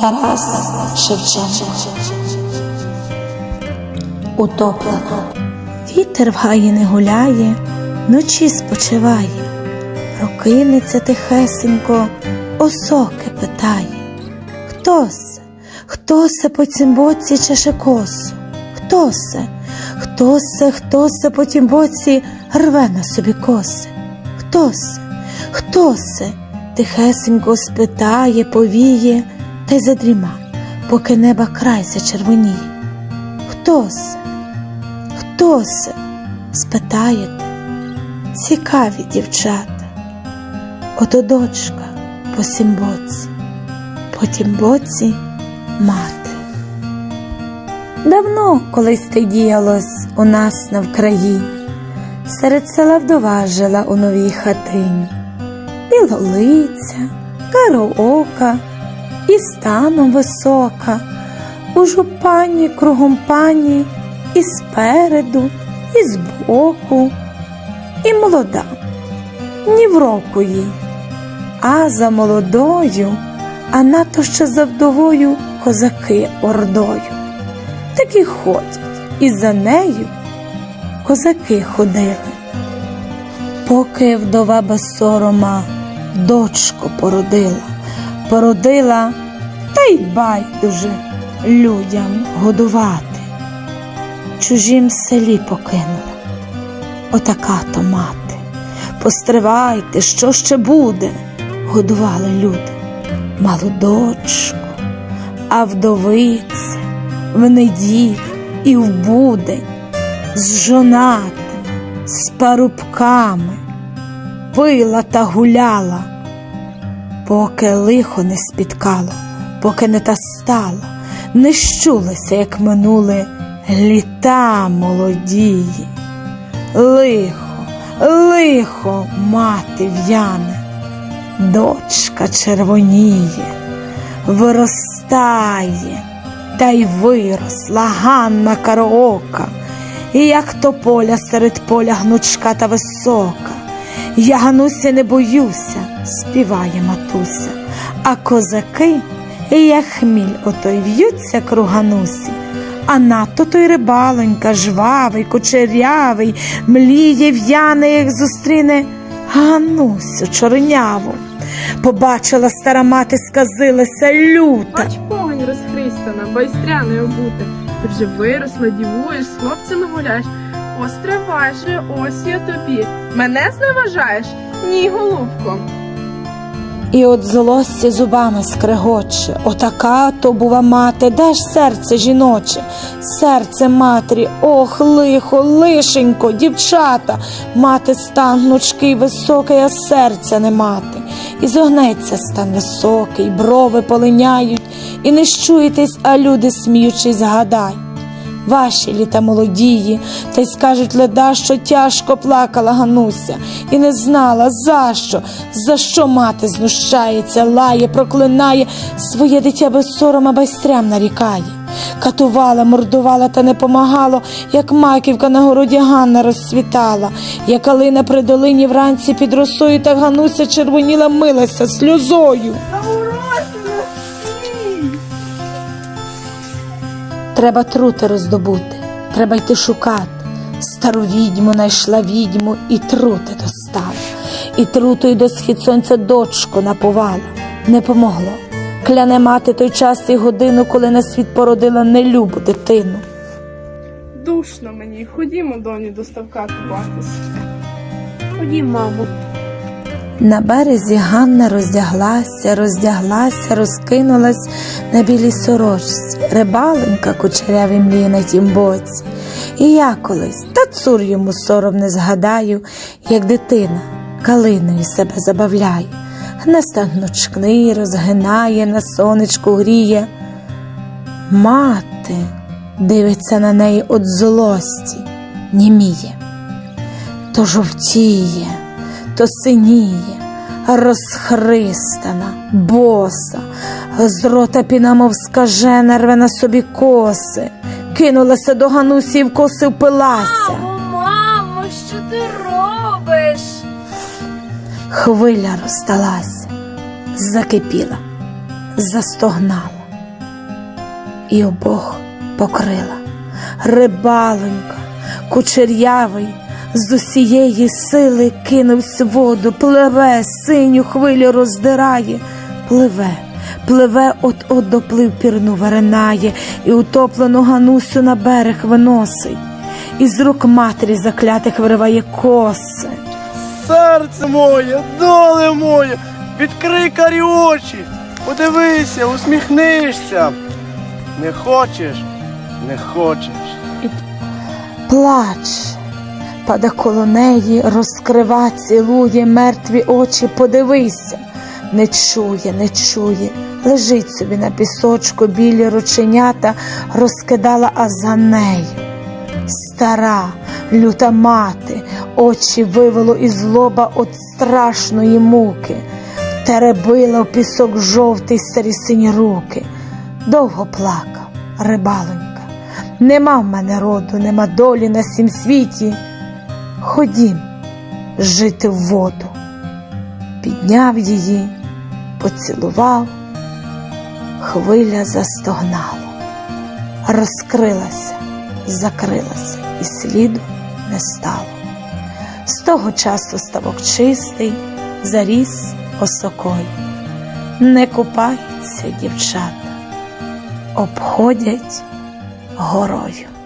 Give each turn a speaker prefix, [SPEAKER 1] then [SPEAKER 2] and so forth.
[SPEAKER 1] Тарас Шевченко Утоплена Вітер в гаї не гуляє, вночі спочиває, прокинеться тихесенько, осоки питає. Хто се? Хто се по цім боці чеше косу? Хто се? Хто се, хто се по тім боці рве на собі коси? Хто се? Хто се? Тихесенько спитає, повіє та й задріма, поки неба край зачервоніє. Хто се? Хто се? спитаєте, цікаві дівчата. Ото дочка по сім боці, по тім боці мати. Давно колись те діялось у нас на Вкраїні, серед села вдова жила у новій хатині, білолиця, кароока і станом висока, у жупані кругом пані, і спереду, і збоку, і молода, ні в року їй, а за молодою, а надто ще за вдовою козаки ордою. Такі ходять, і за нею козаки ходили. Поки вдова без сорома дочку породила, породила та й байдуже людям годувати. Чужім селі покинула. Отака то мати. Постривайте, що ще буде, годували люди. Малу дочку, а вдовице в неділю і в будень з жонатим, з парубками пила та гуляла, поки лихо не спіткало, поки не та стала, не щулися, як минули літа молодії. Лихо, лихо, мати в'яне, дочка червоніє, виростає, та й виросла Ганна кароока, і як то поля серед поля гнучка та висока. Я Гануся не боюся, співає матуся, а козаки, як хміль отой в'ються круг Ганусі, а надто той рибалонька, жвавий, кучерявий, мліє в'яне, як зустріне Ганусю чорняву. Побачила стара мати, сказилася люта.
[SPEAKER 2] Бач погонь розхристана, байстряною обута. Ти вже виросла, дівуєш, з хлопцями гуляєш. Остривай же, ось я тобі. Мене зневажаєш? Ні, голубко.
[SPEAKER 1] І от злості зубами скрегоче, отака то бува мати, де ж серце жіноче, серце матері, ох, лихо, лишенько, дівчата, мати стан гнучкий високий, а серця не мати. І зогнеться стан високий, брови полиняють, і не щуєтесь, а люди, сміючись, гадають. Ваші літа молодії, та й скажуть леда, що тяжко плакала Гануся, і не знала, за що, за що мати знущається, лає, проклинає, своє дитя без сорома байстрям нарікає. Катувала, мордувала та не помагало, як маківка на городі Ганна розцвітала, як калина при долині вранці під росою, так Гануся червоніла милася сльозою. Треба трути роздобути, треба йти шукати. Стару відьму найшла відьму і трути достала. І трутою до схід сонця дочку напувала. Не помогло. Кляне мати той час і годину, коли на світ породила нелюбу дитину.
[SPEAKER 2] Душно мені. Ходімо, доні, до ставка купатись. Ходім, мамо.
[SPEAKER 1] На березі Ганна роздяглася, роздяглася, розкинулась на білій сорочці, рибаленька кучерявий мліє на тім боці. І я колись, та цур йому сором не згадаю, як дитина калиною себе забавляє, гне гнучкни, розгинає, на сонечку гріє. Мати дивиться на неї от злості, німіє, то жовтіє то синіє, розхристана, боса, з рота піна, мов скажена, рве на собі коси, кинулася до Ганусі і в коси впилася.
[SPEAKER 3] Мамо, мамо, що ти робиш?
[SPEAKER 1] Хвиля розсталася, закипіла, застогнала. і обох покрила. Рибалонька, кучерявий, з усієї сили кинувся в воду, пливе, синю хвилю роздирає, пливе, пливе, от-от доплив пірну виринає, і утоплену ганусю на берег виносить, і з рук матері заклятих вириває коси.
[SPEAKER 4] Серце моє, доле моє, відкрий карі очі, подивися, усміхнишся. Не хочеш, не хочеш.
[SPEAKER 1] Плач, пада коло неї, розкрива, цілує мертві очі, подивися, не чує, не чує, лежить собі на пісочку, білі рученята розкидала, а за нею. Стара, люта мати, очі вивело із лоба от страшної муки, теребила в пісок жовтий старі сині руки. Довго плакав, рибалонька. Нема в мене роду, нема долі на сім світі. Ходім жити в воду. Підняв її, поцілував, хвиля застогнала, розкрилася, закрилася, і сліду не стало. З того часу ставок чистий, заріс осокою. Не купаються дівчата, обходять горою.